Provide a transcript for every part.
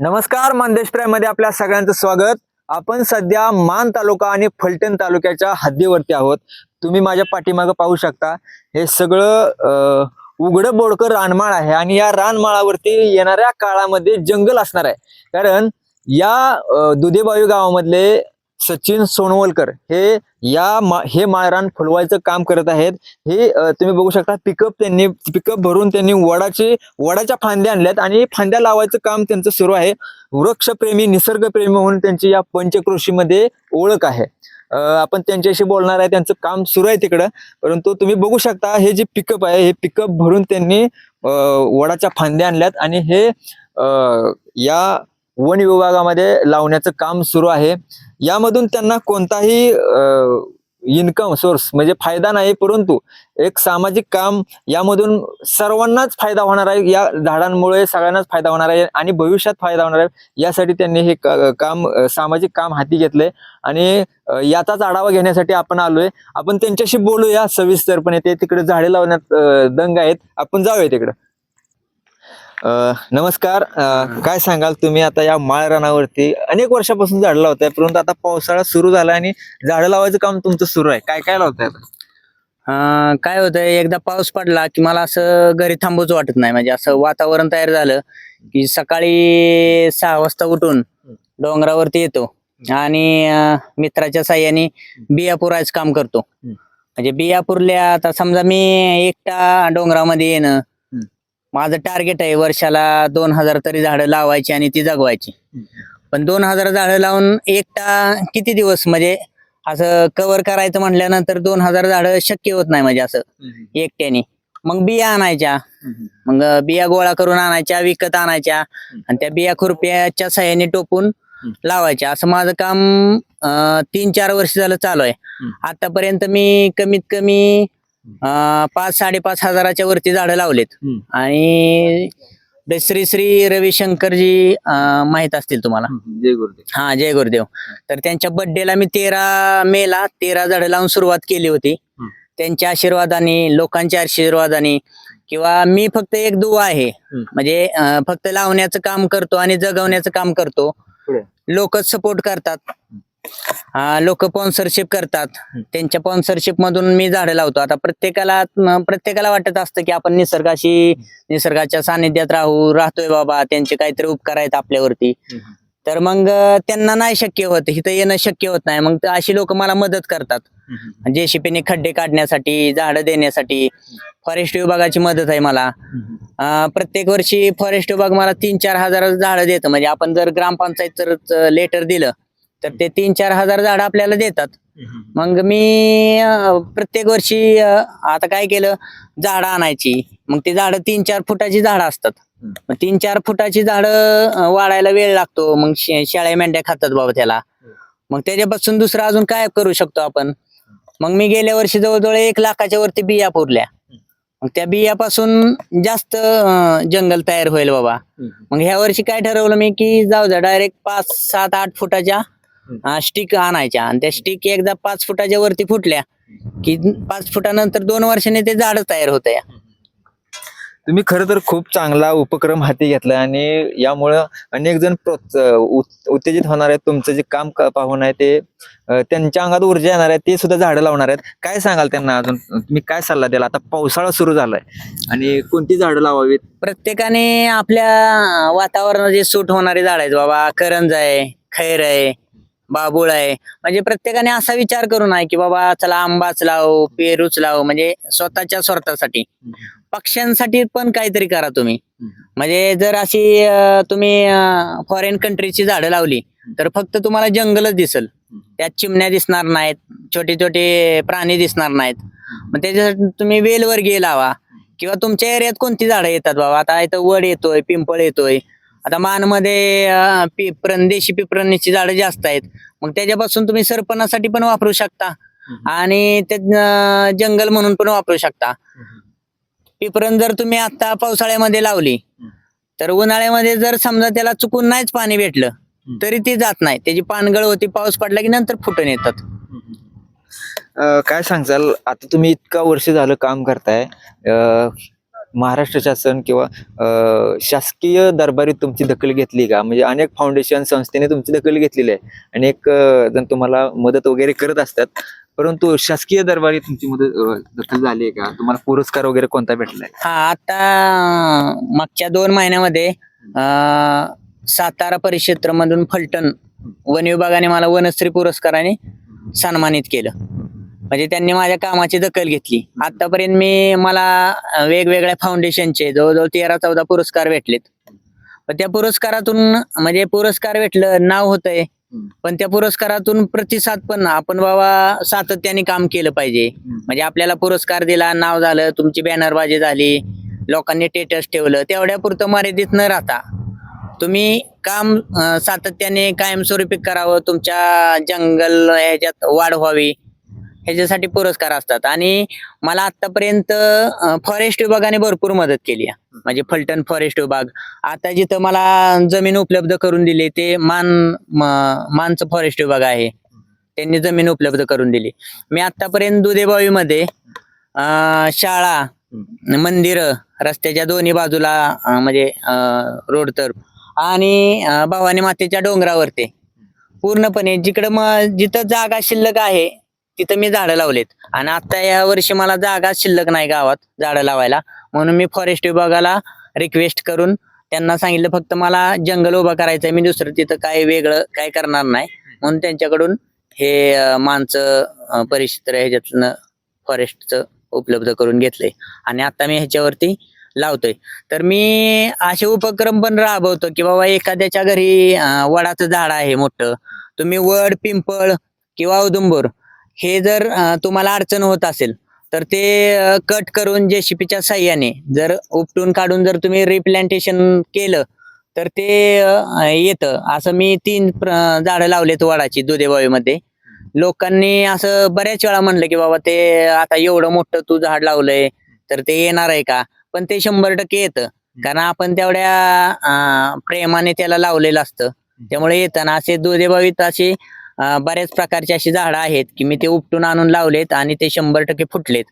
नमस्कार मानदेशमध्ये आपल्या सगळ्यांचं स्वागत. आपण सध्या मान तालुका आणि फलटण तालुक्याच्या हद्दीवरती आहोत. तुम्ही माझ्या पाठीमागं पाहू शकता. हे सगळं उघडं बोडकं रानमाळ आहे आणि या रानमाळावरती येणाऱ्या काळामध्ये जंगल असणार आहे. कारण या अं, दुधेबावी गावामधले सचिन सोनवलकर हे या मा हे माळरान फुलवायचं काम करत आहेत. हे तुम्ही बघू शकता पिकअप त्यांनी पिकअप भरून त्यांनी वडाची वडाच्या फांद्या आणल्यात आणि फांद्या लावायचं काम त्यांचं सुरू आहे. वृक्षप्रेमी निसर्गप्रेमी म्हणून त्यांची या पंचकृषीमध्ये ओळख आहे. आपण त्यांच्याशी बोलणार आहे त्यांचं काम सुरू आहे तिकडं. परंतु तुम्ही बघू शकता हे जे पिकअप आहे हे पिकअप भरून त्यांनी वडाच्या फांद्या आणल्यात आणि हे या वन विभागामध्ये लावण्याचं काम सुरू आहे. यामधून त्यांना कोणताही इन्कम सोर्स म्हणजे फायदा नाही परंतु एक सामाजिक काम यामधून सर्वांनाच फायदा होणार आहे. या झाडांमुळे सगळ्यांनाच फायदा होणार आहे आणि भविष्यात फायदा होणार आहे. यासाठी त्यांनी हे काम सामाजिक काम हाती घेतलंय आणि याचाच आढावा घेण्यासाठी आपण आलोय. आपण त्यांच्याशी बोलूया सविस्तरपणे. ते तिकडे झाडे लावण्यात दंग आहेत. आपण जाऊया तिकडे. अ, नमस्कार अ, काय सांगाल तुम्ही आता या माळ रानावरती अनेक वर्षापासून झाडं लावताय परंतु आता पावसाळा सुरू झाला आणि झाडं लावायचं काम तुमचं सुरू आहे काय काय लावताय आता? अं, काय होतंय एकदा पाऊस पडला की मला असं घरी थांबूच वाटत नाही म्हणजे असं वातावरण तयार झालं की सकाळी सहा वाजता उठून डोंगरावरती येतो आणि अं, मित्राच्या साह्याने बिया पुरायचं काम करतो. म्हणजे बिया पुरल्या आता समजा मी एकटा डोंगरामध्ये येणं. माझं टार्गेट आहे वर्षाला दोन हजार तरी झाडं लावायची आणि ती जगवायची. पण दोन हजार झाडं लावून एकटा किती दिवस म्हणजे असं कव्हर करायचं म्हटल्यानंतर दोन हजार झाडं शक्य होत नाही म्हणजे असं. एकट्याने. मग बिया आणायच्या. मग बिया गोळा करून आणायच्या विकत आणायच्या आणि त्या बिया खुरप्याच्या सहाय्याने टोपून लावायच्या. असं माझं काम तीन चार वर्ष झालं चालू आहे. आतापर्यंत मी कमीत कमी अं, पाच साडेपाच हजाराच्या वरती झाडं लावलेत. हम्म. आणि श्री श्री रविशंकरजी अं, माहीत असतील तुम्हाला. जय गुरुदेव. हा जय गुरुदेव. तर त्यांच्या बर्थडेला मी तेरा मेला तेरा झाडं लावून सुरुवात केली होती. हम्म. त्यांच्या आशीर्वादाने लोकांच्या आशीर्वादाने किंवा मी फक्त एक दुवा आहे. हम्म. म्हणजे अं, फक्त लावण्याचं काम करतो आणि जगवण्याचं काम करतो. पुढे. लोक सपोर्ट करतात. लोक स्पॉन्सरशिप करतात. त्यांच्या स्पॉन्सरशिप मधून मी झाडं लावतो. आता प्रत्येकाला प्रत्येकाला वाटत असतं की आपण निसर्गाशी निसर्गाच्या सानिध्यात राहू राहतोय बाबा. त्यांचे काहीतरी उपकार आहेत आपल्यावरती. तर मग त्यांना नाही शक्य होत. इथं येणं शक्य होत नाही. मग अशी लोक मला मदत करतात. जेसीपीने खड्डे काढण्यासाठी झाडं देण्यासाठी. फॉरेस्ट विभागाची मदत आहे मला. प्रत्येक वर्षी फॉरेस्ट विभाग मला तीन चार हजार झाडं देतं. म्हणजे आपण जर ग्रामपंचायत जर लेटर दिलं तर ते तीन चार हजार झाड आपल्याला देतात. मग मी अं, प्रत्येक वर्षी अं, आता काय केलं? झाड आणायची. मग ती झाड तीन चार फुटाची झाड असतात. मग तीन चार फुटाची झाड वाढायला वेळ लागतो. मग शे- शेळ्या मेंढ्या खातात बाबा त्याला. मग त्याच्यापासून दुसरं अजून काय करू शकतो आपण? मग मी गेल्या वर्षी जवळजवळ एक लाखाच्या वरती बिया पुरल्या. मग त्या बियापासून जास्त अं, जंगल तयार होईल बाबा. मग ह्या वर्षी काय ठरवलं मी की जाऊ द्या डायरेक्ट पाच सात आठ फुटाच्या स्टिक आणायच्या. आणि त्या स्टिक एकदा पाच फुटाच्या वरती फुटल्या की पाच फुटानंतर दोन वर्षांनी ते झाड तयार होत तुम्ही खरं तर खूप चांगला उपक्रम हाती घेतलाय आणि यामुळं अनेक जण उत्तेजित होणार आहेत. तुमचं जे काम पाहून आहे ते त्यांच्या अंगात ऊर्जा येणार आहे ते सुद्धा झाडं लावणार आहेत. काय सांगाल त्यांना अजून? तुम्ही काय सल्ला द्याल? आता पावसाळा सुरू झालाय आणि कोणती झाडं लावावीत? प्रत्येकाने आपल्या वातावरणात जे सूट होणारे झाड आहेत बाबा करंज आहे खैर आहे बाबुळ आहे. म्हणजे प्रत्येकाने असा विचार करू नये की बाबा चला आंबाच लाव पेरूच लाव म्हणजे स्वतःच्या स्वार्थासाठी. पक्ष्यांसाठी पण काहीतरी करा तुम्ही. म्हणजे जर अशी तुम्ही फॉरेन कंट्रीची झाडं लावली तर फक्त तुम्हाला जंगलच दिसल. त्यात चिमण्या दिसणार नाहीत छोटे छोटे प्राणी दिसणार नाहीत. मग त्याच्यासाठी तुम्ही वेलवर्गीय लावा. किंवा तुमच्या एरियात कोणती झाडं येतात बाबा? आता इथं वड येतोय पिंपळ येतोय. आता मानमध्ये अं, पिपरण देशी पिपरणीची झाडं जास्त आहेत. मग त्याच्यापासून तुम्ही सरपणासाठी पण वापरू शकता. आणि ते अं, जंगल म्हणून पण वापरू शकता. पिपरण जर तुम्ही आता पावसाळ्यामध्ये लावली तर उन्हाळ्यामध्ये जर समजा त्याला चुकून नाहीच पाणी भेटलं तरी ती जात नाही. त्याची पानगळ होती पाऊस पडला की नंतर फुटून येतात. अं, काय सांगचाल आता तुम्ही इतका वर्ष झालं काम करताय. अं, महाराष्ट्र शासन किंवा शासकीय दरबारीत तुमची दखल घेतली का? म्हणजे अनेक फाउंडेशन संस्थेने तुमची दखल घेतलेली आहे. अनेक जण तुम्हाला मदत वगैरे करत असतात. परंतु शासकीय दरबारी तुमची मदत दखल झाली आहे का? तुम्हाला पुरस्कार वगैरे कोणता भेटलाय हा आता मागच्या दोन महिन्यामध्ये सातारा परिक्षेत्र मधून फलटण वन विभागाने मला वनश्री पुरस्काराने सन्मानित केलं. म्हणजे त्यांनी माझ्या कामाची दखल घेतली. आतापर्यंत मी मला वेगवेगळ्या फाउंडेशनचे जवळजवळ तेरा चौदा पुरस्कार भेटलेत. त्या पुरस्कारातून म्हणजे पुरस्कार भेटलं नाव होतंय. पण त्या पुरस्कारातून प्रतिसाद पण आपण बाबा सातत्याने काम केलं पाहिजे. म्हणजे आपल्याला पुरस्कार दिला नाव झालं तुमची बॅनरबाजी झाली लोकांनी टेटस ठेवलं तेवढ्या पुरतं मर्यादित न राहता तुम्ही काम सातत्याने कायमस्वरूपी करावं तुमच्या जंगल ह्याच्यात वाढ व्हावी. ह्याच्यासाठी पुरस्कार असतात. आणि मला आतापर्यंत फॉरेस्ट विभागाने भरपूर मदत केली आहे. म्हणजे फलटण फॉरेस्ट विभाग. आता जिथं मला जमीन उपलब्ध करून दिली ते मान मानचं फॉरेस्ट विभाग आहे. त्यांनी जमीन उपलब्ध करून दिली. मी आतापर्यंत दुधेबावीमध्ये शाळा मंदिर रस्त्याच्या दोन्ही बाजूला म्हणजे रोड तर आणि भवानी मातेच्या डोंगरावरती. पूर्णपणे जिकडं मग जिथं जागा शिल्लक आहे तिथं मी झाडं लावलेत. आणि आता या वर्षी मला जागा शिल्लक नाही गावात झाडं लावायला. म्हणून मी फॉरेस्ट विभागाला रिक्वेस्ट करून त्यांना सांगितलं फक्त मला जंगल उभं करायचंय मी दुसरं तिथं काय वेगळं काय करणार नाही. म्हणून त्यांच्याकडून हे माणसं अं, परिक्षेत्र ह्याच्यातनं फॉरेस्टचं उपलब्ध करून घेतलंय. आणि आता मी ह्याच्यावरती लावतोय. तर मी असे उपक्रम पण राबवतो की बाबा एखाद्याच्या घरी वडाचं झाड आहे मोठं. तुम्ही वड पिंपळ किंवा औदुंबर हे जर तुम्हाला अडचण होत असेल तर ते कट करून जेसीपीच्या साह्याने जर उपटून काढून जर तुम्ही रिप्लांटेशन केलं तर ते येतं. असं मी तीन झाडं लावलेत वडाची दुधेबावीमध्ये लोकांनी असं बऱ्याच वेळा म्हणलं की बाबा ते आता एवढं मोठं तू झाड लावलंय तर ते येणार आहे का? पण ते शंभर टक्के येतं. कारण आपण तेवढ्या प्रेमाने त्याला लावलेलं असतं. त्यामुळे येताना असे दुधेबावीत असे बऱ्याच प्रकारचे अशी झाडं आहेत की मी ते उपटून आणून लावलेत आणि ते शंभर टक्के फुटलेत.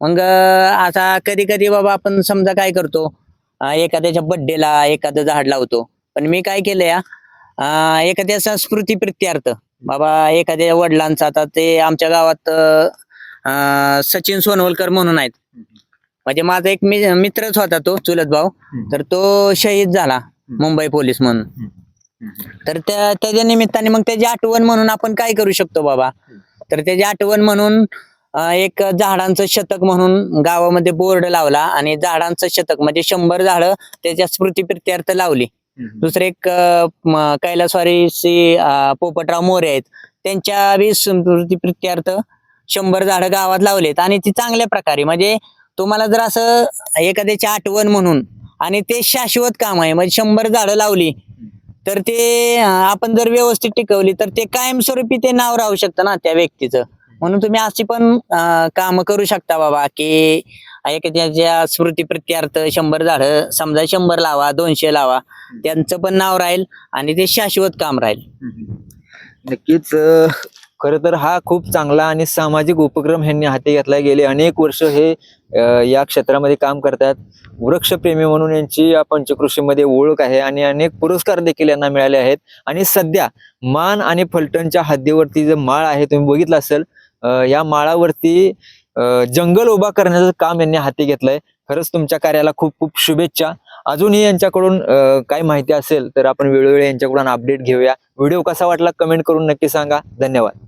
मग आता कधी कधी बाबा आपण समजा काय करतो एखाद्याच्या बड्डेला एखादं झाड लावतो. पण मी काय केलंय एखाद्या संस्कृती प्रित्यार्थ बाबा एखाद्या वडिलांचा आता ते आमच्या गावात सचिन सोनवलकर म्हणून आहेत. म्हणजे माझा एक मित्रच होता तो चुलत भाऊ. तर तो शहीद झाला मुंबई पोलीस म्हणून. तर त्या त्याच्या निमित्ताने मग त्याची आठवण म्हणून आपण काय करू शकतो बाबा? तर त्याची आठवण म्हणून एक झाडांचं शतक म्हणून गावामध्ये बोर्ड लावला आणि झाडांचं शतक म्हणजे शंभर झाडं त्याच्या स्मृतीप्रित्यर्थ लावली. दुसरे एक कैलासवारी श्री पोपटराव मोरे आहेत. त्यांच्या बी स्मृतीप्रित्यर्थ शंभर झाडं गावात लावलेत आणि ती चांगल्या प्रकारे म्हणजे तुम्हाला जर असं एखाद्याची आठवण म्हणून आणि ते शाश्वत काम आहे म्हणजे शंभर झाडं लावली तर ते आपण जर व्यवस्थित टिकवली तर ते कायमस्वरूपी ते नाव राहू शकतं ना त्या व्यक्तीचं. म्हणून तुम्ही अशी पण काम करू शकता बाबा की एखाद्याच्या स्मृती प्रत्यार्थ शंभर झाडं समजा शंभर लावा दोनशे लावा त्यांचं पण नाव राहील आणि ते शाश्वत काम राहील. नक्कीच खरं तर हा खूप चांगला आणि सामाजिक उपक्रम ह्यांनी हाती घेतला. गेले अनेक वर्ष हे या क्षेत्रामध्ये काम करतात. वृक्षप्रेमी म्हणून यांची या पंचकृषीमध्ये ओळख आहे आणि अनेक पुरस्कार देखील यांना मिळाले आहेत. आणि सध्या मान आणि फलटणच्या हद्दीवरती जे माळ आहे तुम्ही बघितलं असेल या माळावरती जंगल उभा करण्याचं काम यांनी हाती घेतलंय. खरंच तुमच्या कार्याला खूप खूप शुभेच्छा. अजूनही यांच्याकडून काय काही माहिती असेल तर आपण वेळोवेळी यांच्याकडून अपडेट घेऊया. व्हिडिओ कसा वाटला कमेंट करून नक्की सांगा. धन्यवाद.